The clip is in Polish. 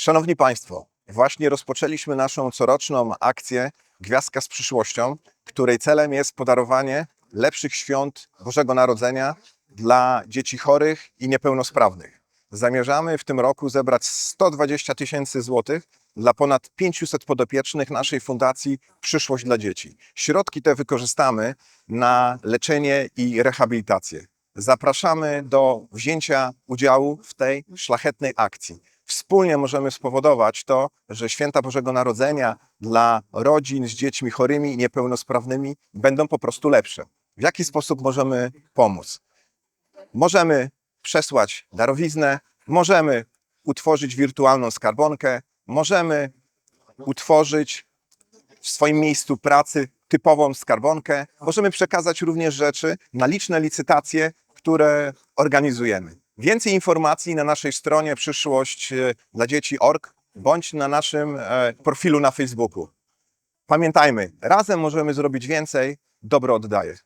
Szanowni Państwo, właśnie rozpoczęliśmy naszą coroczną akcję Gwiazdka z przyszłością, której celem jest podarowanie lepszych świąt Bożego Narodzenia dla dzieci chorych i niepełnosprawnych. Zamierzamy w tym roku zebrać 120 tysięcy złotych dla ponad 500 podopiecznych naszej fundacji Przyszłość dla Dzieci. Środki te wykorzystamy na leczenie i rehabilitację. Zapraszamy do wzięcia udziału w tej szlachetnej akcji. Wspólnie możemy spowodować to, że święta Bożego Narodzenia dla rodzin z dziećmi chorymi i niepełnosprawnymi będą po prostu lepsze. W jaki sposób możemy pomóc? Możemy przesłać darowiznę, możemy utworzyć wirtualną skarbonkę, możemy utworzyć w swoim miejscu pracy typową skarbonkę. Możemy przekazać również rzeczy na liczne licytacje, które organizujemy. Więcej informacji na naszej stronie przyszłość e, dla dzieci.org bądź na naszym e, profilu na Facebooku. Pamiętajmy, razem możemy zrobić więcej, dobro oddaje.